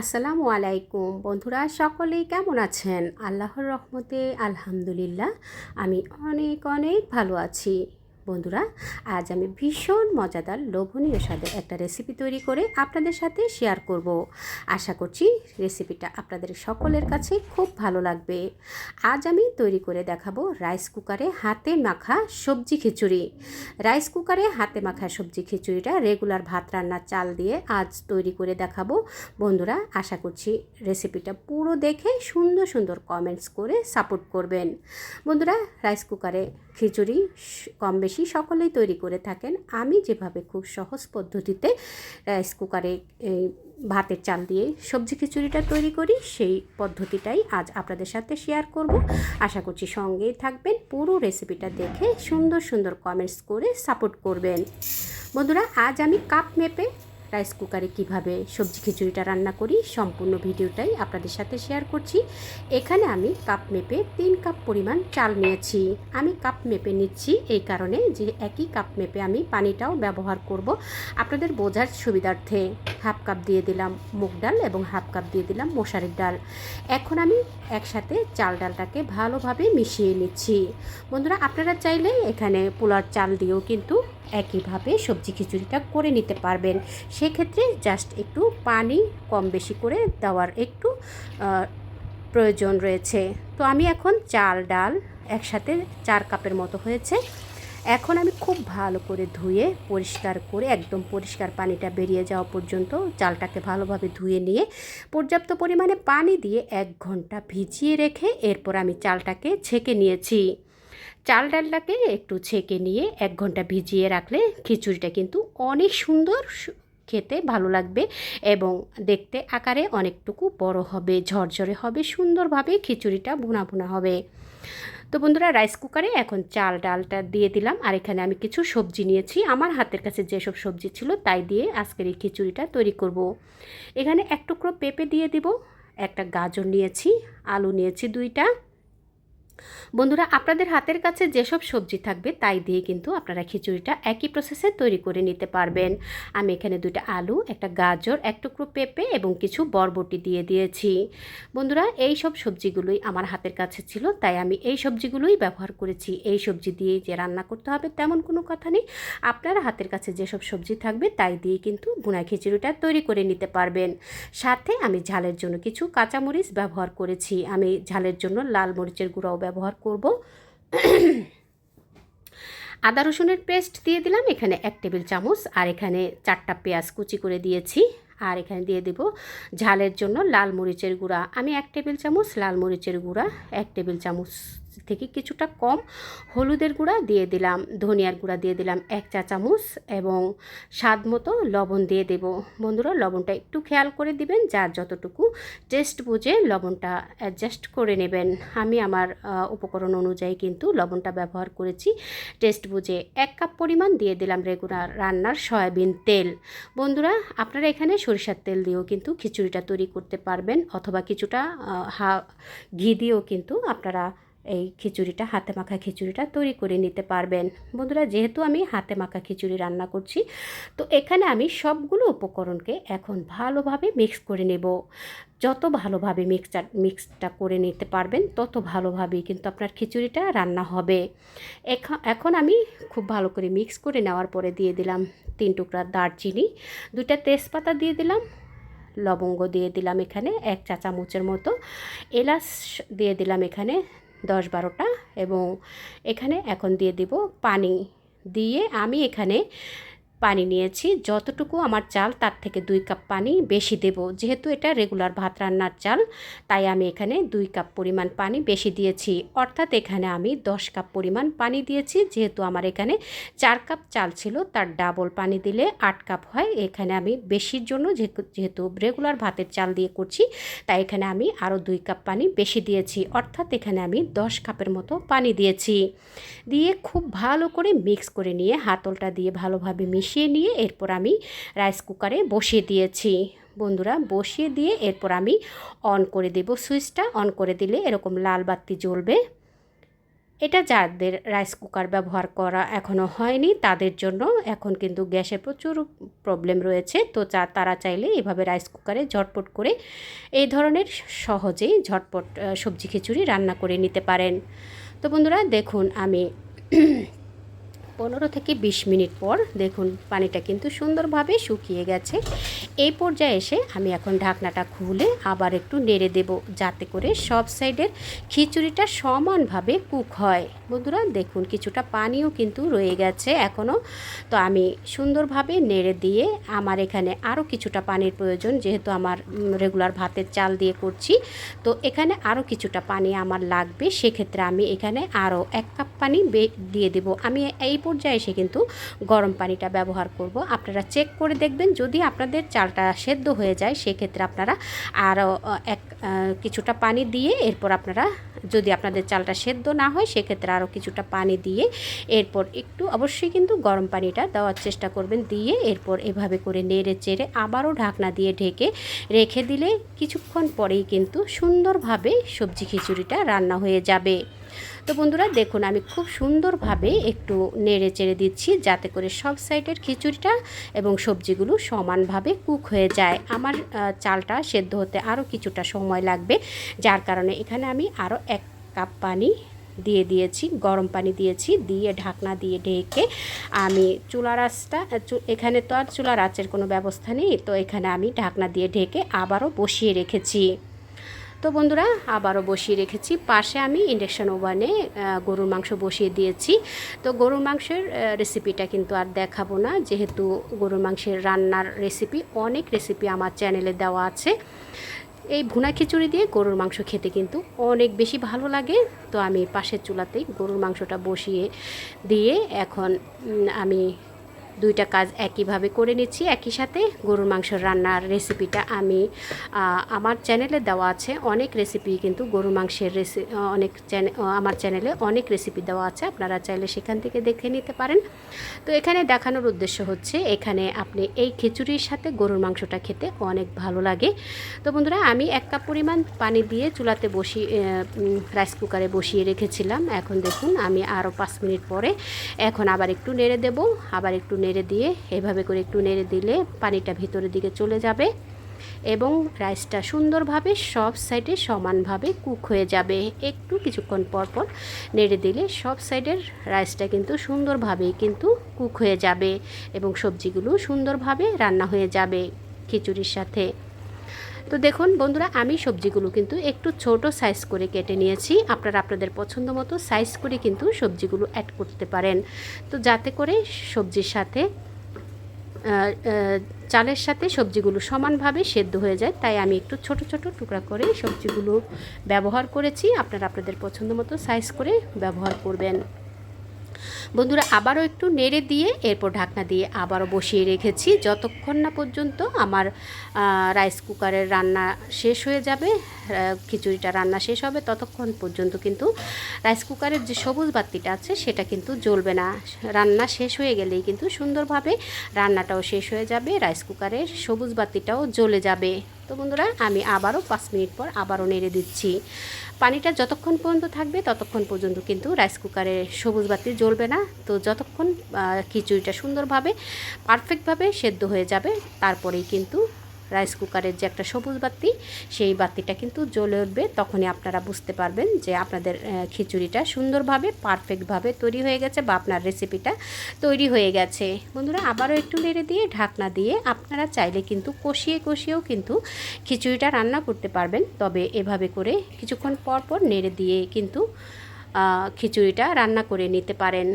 আসসালামু আলাইকুম। বন্ধুরা সকলেই কেমন আছেন? আল্লাহর রহমতে আলহামদুলিল্লাহ আমি অনেক অনেক ভালো আছি। বন্ধুরা, আজ আমি ভীষণ মজাদার, লোভনীয় স্বাদের একটা রেসিপি তৈরি করে আপনাদের সাথে শেয়ার করব। আশা করছি রেসিপিটা আপনাদের সকলের কাছে খুব ভালো লাগবে। আজ আমি তৈরি করে দেখাবো রাইস কুকারে হাতে মাখা সবজি খিচুড়ি। রাইস কুকারে হাতে মাখা সবজি খিচুড়িটা রেগুলার ভাত রান্নার চাল দিয়ে আজ তৈরি করে দেখাবো। বন্ধুরা, আশা করছি রেসিপিটা পুরো দেখে সুন্দর সুন্দর কমেন্টস করে সাপোর্ট করবেন। বন্ধুরা রাইস কুকারে খিচুড়ি কম বেশি সকলেই তৈরি করে থাকেন। আমি যেভাবে খুব সহজ পদ্ধতিতে রাইস কুকারে ভাতের চাল দিয়ে সবজি খিচুড়িটা তৈরি করি, সেই পদ্ধতিটাই আজ আপনাদের সাথে শেয়ার করব। আশা করছি সঙ্গেই থাকবেন। পুরো রেসিপিটা দেখে সুন্দর সুন্দর কমেন্টস করে সাপোর্ট করবেন। বন্ধুরা, আজ আমি কাপ মেপে রাইস কুকারে কীভাবে সবজি খিচুড়িটা রান্না করি, সম্পূর্ণ ভিডিওটাই আপনাদের সাথে শেয়ার করছি। এখানে আমি কাপ মেপে তিন কাপ পরিমাণ চাল নিয়েছি। আমি কাপ মেপে নিচ্ছি এই কারণে যে একই কাপ মেপে আমি পানিটাও ব্যবহার করব। আপনাদের বোঝার সুবিধার্থে হাফ কাপ দিয়ে দিলাম মুগ ডাল এবং হাফ কাপ দিয়ে দিলাম মশারির ডাল। এখন আমি একসাথে চাল ডালটাকে ভালোভাবে মিশিয়ে নিচ্ছি। বন্ধুরা, আপনারা চাইলে এখানে পোলার চাল দিয়েও কিন্তু একইভাবে সবজি খিচুড়িটা করে নিতে পারবেন। সেক্ষেত্রে জাস্ট একটু পানি কম বেশি করে দেওয়ার একটু প্রয়োজন রয়েছে। তো আমি এখন চাল, ডাল একসাথে চার কাপের মতো হয়েছে। এখন আমি খুব ভালো করে ধুয়ে, পরিষ্কার করে, একদম পরিষ্কার পানিটা বেরিয়ে যাওয়া পর্যন্ত চালটাকে ভালোভাবে ধুয়ে নিয়ে, পর্যাপ্ত পরিমাণে পানি দিয়ে এক ঘণ্টা ভিজিয়ে রেখে এরপর আমি চালটাকে ছেঁকে নিয়েছি। চাল, ডালটাকে একটু ছেঁকে নিয়ে এক ঘণ্টা ভিজিয়ে রাখলে খিচুড়িটা কিন্তু অনেক সুন্দর খেতে ভালো লাগবে এবং দেখতে আকারে অনেকটুকু বড় হবে, ঝরঝরে হবে, সুন্দরভাবে খিচুড়িটা ভুনা ভুনা হবে তো বন্ধুরা রাইস কুকারে এখন চাল ডালটা দিয়ে দিলাম আর এখানে আমি কিছু সবজি নিয়েছি আমার হাতের কাছে যেসব সবজি ছিল তাই দিয়ে আজকের এই খিচুড়িটা তৈরি করব। এখানে এক টুকরো পেঁপে দিয়ে দিব, একটা গাজর নিয়েছি, আলু নিয়েছি দুইটা বন্ধুরা, আপনাদের হাতের কাছে যেসব সবজি থাকবে, তাই দিয়ে কিন্তু আপনারা খিচুড়িটা একই প্রসেসে তৈরি করে নিতে পারবেন। আমি এখানে দুটো আলু, একটা গাজর, এক টুকরো পেঁপে এবং কিছু বরবটি দিয়ে দিয়েছি। বন্ধুরা, এই সব সবজিগুলোই আমার হাতের কাছে ছিল, তাই আমি এই সবজিগুলোই ব্যবহার করেছি। এই সবজি দিয়ে যে রান্না করতে হবে তেমন কোনো কথা নেই। আপনার হাতের কাছে যেসব সবজি থাকবে, তাই দিয়ে কিন্তু বুনা খিচুড়িটা তৈরি করে নিতে পারবেন। সাথে আমি ঝালের জন্য কিছু কাঁচামরিচ ব্যবহার করেছি। আমি ঝালের জন্য লাল মরিচের গুঁড়াও ব্যবহার করব। আদা রসুনের পেস্ট দিয়ে দিলাম, এখানে এক টেবিল চামচ, আর এখানে চারটা পেঁয়াজ কুচি করে দিয়েছি, আর এখানে দিয়ে দেব ঝালের জন্য লাল মরিচের গুঁড়া। আমি এক টেবিল চামচ লাল মরিচের গুঁড়া, এক টেবিল চামচ থেকে কিছুটা কম হলুদের গুঁড়া দিয়ে দিলাম, ধনিয়ার গুঁড়া দিয়ে দিলাম এক চা চামচ এবং স্বাদ মতো লবণ দিয়ে দেব। বন্ধুরা, লবণটা একটু খেয়াল করে দিবেন, যার যতটুকু টেস্ট বুঝে লবণটা অ্যাডজাস্ট করে নেবেন। আমি আমার উপকরণ অনুযায়ী কিন্তু লবণটা ব্যবহার করেছি। টেস্ট বুঝে এক কাপ পরিমাণ দিয়ে দিলাম রেগুলার রান্নার সয়াবিন তেল। বন্ধুরা, আপনারা এখানে সরিষার তেল দিয়েও কিন্তু খিচুড়িটা তৈরি করতে পারবেন অথবা কিছুটা ঘি দিয়েও কিন্তু আপনারা এই খিচুড়িটা, হাতে মাখা খিচুড়িটা তৈরি করে নিতে পারবেন। বন্ধুরা, যেহেতু আমি হাতে মাখা খিচুড়ি রান্না করছি, তো এখানে আমি সবগুলো উপকরণকে এখন ভালোভাবে মিক্স করে নেব। যত ভালোভাবে মিক্সচার মিক্সটা করে নিতে পারবেন, তত ভালোভাবেই কিন্তু আপনার খিচুড়িটা রান্না হবে। এখন আমি খুব ভালো করে মিক্স করে নেওয়ার পরে দিয়ে দিলাম তিন টুকরা দারচিনি, দুইটা তেজপাতা দিয়ে দিলাম, লবঙ্গ দিয়ে দিলাম এখানে এক চা চামচের মতো, এলাচ দিয়ে দিলাম এখানে দশ বারোটা এবং এখানে এখন দিয়ে দিব পানি। দিয়ে আমি এখানে পানি নিয়েছি। যতটুকু আমার চাল, তার থেকে দুই কাপ পানি বেশি দেব। যেহেতু এটা রেগুলার ভাত রান্নার চাল, তাই আমি এখানে দুই কাপ পরিমাণ পানি বেশি দিয়েছি। অর্থাৎ এখানে আমি দশ কাপ পরিমাণ পানি দিয়েছি। যেহেতু আমার এখানে চার কাপ চাল ছিল, তার ডাবল পানি দিলে আট কাপ হয়। এখানে আমি বেশির জন্য যেহেতু রেগুলার ভাতের চাল দিয়ে করছি, তাই এখানে আমি আরও দুই কাপ পানি বেশি দিয়েছি। অর্থাৎ এখানে আমি দশ কাপের মতো পানি দিয়েছি। দিয়ে খুব ভালো করে মিক্স করে নিয়ে হাতলটা দিয়ে ভালোভাবে মিশিয়ে মিশিয়ে নিয়ে এরপর আমি রাইস কুকারে বসিয়ে দিয়েছি। বন্ধুরা, বসিয়ে দিয়ে এরপর আমি অন করে দেব। সুইচটা অন করে দিলে এরকম লাল বাতি জ্বলবে। এটা যাদের রাইস কুকার ব্যবহার করা এখনও হয়নি, তাদের জন্য এখন কিন্তু গ্যাসের প্রচুর প্রবলেম রয়েছে। তো চা, তারা চাইলে এভাবে রাইস কুকারে ঝটপট করে এই ধরনের সহজেই ঝটপট সবজি খিচুড়ি রান্না করে নিতে পারেন। তো বন্ধুরা, দেখুন আমি পনেরো থেকে বিশ মিনিট পর দেখুন পানিটা কিন্তু সুন্দরভাবে শুকিয়ে গেছে। এই পর্যায়ে এসে আমি এখন ঢাকনাটা খুলে আবার একটু নেড়ে দেব যাতে করে সব সাইডের খিচুড়িটা সমানভাবে কুক হয়। বন্ধুরা, দেখুন কিছুটা পানিও কিন্তু রয়ে গেছে এখনও তো আমি সুন্দরভাবে নেড়ে দিয়ে আমার এখানে আরও কিছুটা পানির প্রয়োজন, যেহেতু আমার রেগুলার ভাতের চাল দিয়ে করছি। তো এখানে আরও কিছুটা পানি আমার লাগবে, সেক্ষেত্রে আমি এখানে আরও এক কাপ পানি দিয়ে দেব। আমি এই পর্যায়ে এসে কিন্তু গরম পানিটা ব্যবহার করব। আপনারা চেক করে দেখবেন, যদি আপনাদের চালটা সেদ্ধ হয়ে যায়, সেক্ষেত্রে আপনারা আরও এক কিছুটা পানি দিয়ে এরপর আপনারা যদি আপনাদের চালটা সেদ্ধ না হয়, সেক্ষেত্রে আরও কিছুটা পানি দিয়ে এরপর একটু অবশ্যই কিন্তু গরম পানিটা দেওয়ার চেষ্টা করবেন। দিয়ে এরপর এভাবে করে নেড়ে চেড়ে আবারও ঢাকনা দিয়ে ঢেকে রেখে দিলে কিছুক্ষণ পরেই কিন্তু সুন্দরভাবে সবজি খিচুড়িটা রান্না হয়ে যাবে। তো বন্ধুরা দেখুন, আমি খুব সুন্দরভাবে একটু নেড়ে চেড়ে দিচ্ছি যাতে করে সব সাইডের খিচুড়িটা এবং সবজিগুলো সমানভাবে কুক হয়ে যায়। আমার চালটা সেদ্ধ হতে আরও কিছুটা সময় লাগবে, যার কারণে এখানে আমি আরও এক কাপ পানি দিয়ে দিয়েছি, গরম পানি দিয়েছি, দিয়ে ঢাকনা দিয়ে ঢেকে আমি চুলার আঁচটা এখানে তো আর চুলার আঁচের কোনো ব্যবস্থা নেই, তো এখানে আমি ঢাকনা দিয়ে ঢেকে আবারও বসিয়ে রেখেছি। তো বন্ধুরা, আবারও বসিয়ে রেখেছি। পাশে আমি ইন্ডাকশান ওভানে গরুর মাংস বসিয়ে দিয়েছি। তো গরুর মাংসের রেসিপিটা কিন্তু আর দেখাবো না। যেহেতু গরুর মাংসের রান্নার রেসিপি অনেক রেসিপি আমার চ্যানেলে দেওয়া আছে। এই ভুনা খিচুড়ি দিয়ে গরুর মাংস খেতে কিন্তু অনেক বেশি ভালো লাগে। তো আমি পাশের চুলাতেই গরুর মাংসটা বসিয়ে দিয়ে এখন আমি দুইটা কাজ একইভাবে করে নিচ্ছি, একই সাথে গরুর মাংসের রান্নার রেসিপিটা আমি আমার চ্যানেলে দেওয়া আছে। অনেক রেসিপি কিন্তু গরুর মাংসের রেসি অনেক আমার চ্যানেলে অনেক রেসিপি দেওয়া আছে। আপনারা চাইলে সেখান থেকে দেখে নিতে পারেন। তো এখানে দেখানোর উদ্দেশ্য হচ্ছে, এখানে আপনি এই খিচুড়ির সাথে গরুর মাংসটা খেতে অনেক ভালো লাগে। তো বন্ধুরা, আমি এক কাপ পরিমাণ পানি দিয়ে চুলাতে বসিয়ে রাইস কুকারে বসিয়ে রেখেছিলাম। এখন দেখুন, আমি আরও পাঁচ মিনিট পরে এখন আবার একটু নেড়ে দেব, আবার একটু নেড়ে দিয়ে এভাবে করে একটু নেড়ে দিলে পানিটা ভেতরের দিকে চলে যাবে এবং রাইসটা সুন্দরভাবে সব সাইডে সমানভাবে কুক হয়ে যাবে। একটু কিছুক্ষণ পর পর নেড়ে দিলে সব সাইডের রাইসটা কিন্তু সুন্দরভাবেই কিন্তু কুক হয়ে যাবে এবং সবজিগুলো সুন্দরভাবে রান্না হয়ে যাবে খিচুড়ির সাথে। তো দেখুন বন্ধুরা, আমি সবজিগুলো কিন্তু একটু ছোট সাইজ করে কেটে নিয়েছি। আপনারা আপনাদের পছন্দ মতো সাইজ করে কিন্তু সবজিগুলো অ্যাড করতে পারেন। তো যাতে করে সবজির সাথে চালের সাথে সবজিগুলো সমানভাবে সেদ্ধ হয়ে যায়, তাই আমি একটু ছোট ছোট টুকরা করে সবজিগুলো ব্যবহার করেছি। আপনারা আপনাদের পছন্দ মতো সাইজ করে ব্যবহার করবেন। বন্ধুরা আবারও একটু নেড়ে দিয়ে, এরপর ঢাকনা দিয়ে আবারও বসিয়ে রেখেছি। যতক্ষণ না পর্যন্ত আমার রাইস কুকারের রান্না শেষ হয়ে যাবে খিচুড়িটা রান্না শেষ হবে, ততক্ষণ পর্যন্ত কিন্তু রাইস কুকারের যে সবুজ বাতিটা আছে, সেটা কিন্তু জ্বলবে না। রান্না শেষ হয়ে গেলেই কিন্তু সুন্দরভাবে রান্নাটাও শেষ হয়ে যাবে, রাইস কুকারের সবুজ বাতিটাও জ্বলে যাবে। তো বন্ধুরা, আমি আবারও পাঁচ মিনিট পর আবারও নেড়ে দিচ্ছি। পানিটা যতক্ষণ পর্যন্ত থাকবে ততক্ষণ পর্যন্ত কিন্তু রাইস কুকারে সবুজ বাতি জ্বলবে না। তো যতক্ষণ খিচুড়িটা সুন্দরভাবে পারফেক্টভাবে সেদ্ধ হয়ে যাবে, তারপরেই কিন্তু রাইস কুকারের যে একটা সবুজ বাতি, সেই বাতিটা কিন্তু জ্বলে উঠবে। তখনই আপনারা বুঝতে পারবেন যে আপনাদের খিচুড়িটা সুন্দরভাবে পারফেক্টভাবে তৈরি হয়ে গেছে বা আপনার রেসিপিটা তৈরি হয়ে গেছে। বন্ধুরা, আবারও একটু নেড়ে দিয়ে, ঢাকনা দিয়ে আপনারা চাইলে কিন্তু কষিয়ে কষিয়েও কিন্তু খিচুড়িটা রান্না করতে পারবেন। তবে এভাবে করে কিছুক্ষণ পর পর নেড়ে দিয়ে কিন্তু খিচুড়িটা রান্না করে নিতে পারেন।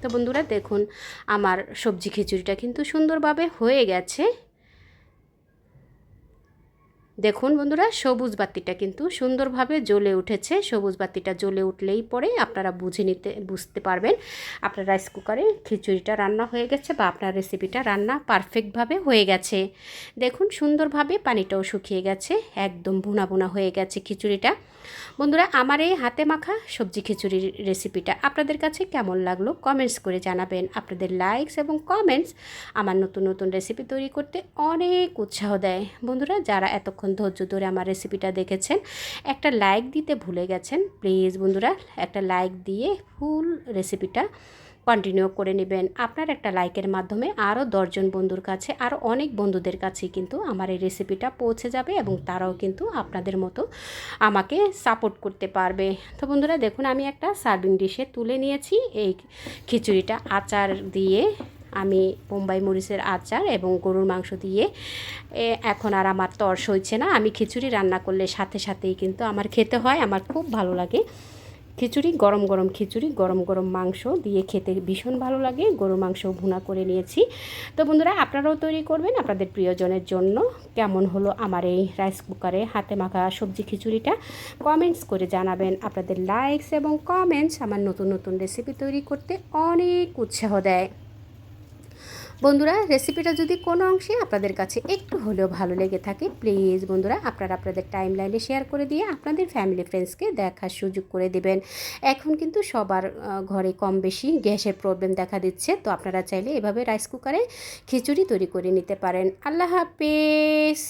তো বন্ধুরা, দেখুন, আমার সবজি খিচুড়িটা কিন্তু সুন্দরভাবে হয়ে গেছে। দেখুন বন্ধুরা, সবুজ বাতিটা কিন্তু সুন্দরভাবে জ্বলে উঠেছে। সবুজ বাতিটা জ্বলে উঠলেই পরে আপনারা বুঝে নিতে, বুঝতে পারবেন আপনার রাইস কুকারে খিচুড়িটা রান্না হয়ে গেছে বা আপনার রেসিপিটা রান্না পারফেক্টভাবে হয়ে গেছে। দেখুন সুন্দরভাবে পানিটাও শুকিয়ে গেছে, একদম ভুনা ভুনা হয়ে গেছে খিচুড়িটা। বন্ধুরা, আমার এই হাতে মাখা সবজি খিচুড়ির রেসিপিটা আপনাদের কাছে কেমন লাগল কমেন্টস করে জানাবেন। আপনাদের লাইকস এবং কমেন্টস আমার নতুন নতুন রেসিপি তৈরি করতে অনেক উৎসাহ দেয়। বন্ধুরা, যারা এতক্ষণ ধৈর্য ধরে আমার রেসিপিটা দেখেছেন, একটা লাইক দিতে ভুলে গেছেন প্লিজ বন্ধুরা, একটা লাইক দিয়ে ফুল রেসিপিটা কন্টিনিউ করে নেবেন। আপনার একটা লাইকের মাধ্যমে আরও দশজন বন্ধুর কাছে আরও অনেক বন্ধুদের কাছেই কিন্তু আমার এই রেসিপিটা পৌঁছে যাবে এবং তারাও কিন্তু আপনাদের মতো আমাকে সাপোর্ট করতে পারবে। তো বন্ধুরা, দেখুন, আমি একটা সার্ভিং ডিশে তুলে নিয়েছি। এই খিচুড়িটা আচার দিয়ে আমি বোম্বাই মরিচের আচার এবং গরুর মাংস দিয়ে। এখন আর আমার তর সইছে না। আমি খিচুড়ি রান্না করলে সাথে সাথেই কিন্তু আমার খেতে হয়। আমার খুব ভালো লাগে। খিচুড়ি, গরম গরম খিচুড়ি, গরম গরম মাংস দিয়ে খেতে ভীষণ ভালো লাগে। গরু মাংস ভুনা করে নিয়েছি। তো বন্ধুরা, আপনারাও তৈরি করবেন আপনাদের প্রিয়জনের জন্য। কেমন হলো আমার এই রাইস কুকারে হাতে মাখা সবজি খিচুড়িটা? কমেন্টস করে জানাবেন। আপনাদের লাইকস এবং কমেন্টস আমার নতুন নতুন রেসিপি তৈরি করতে অনেক উৎসাহ দেয়। বন্ধুরা রেসিপিটা যদি কোনো অংশে আপনাদের কাছে একটু হলেও ভালো লেগে থাকে প্লিজ বন্ধুরা, আপনারা আপনাদের টাইম লাইনে শেয়ার করে দিয়ে আপনাদের ফ্যামিলি ফ্রেন্ডসকে দেখার সুযোগ করে দেবেন। এখন কিন্তু সবার ঘরে কম বেশি গ্যাসের প্রবলেম দেখা দিচ্ছে, তো আপনারা চাইলে এভাবে রাইস কুকারে খিচুড়ি তৈরি করে নিতে পারেন। আল্লাহ হাফেজ!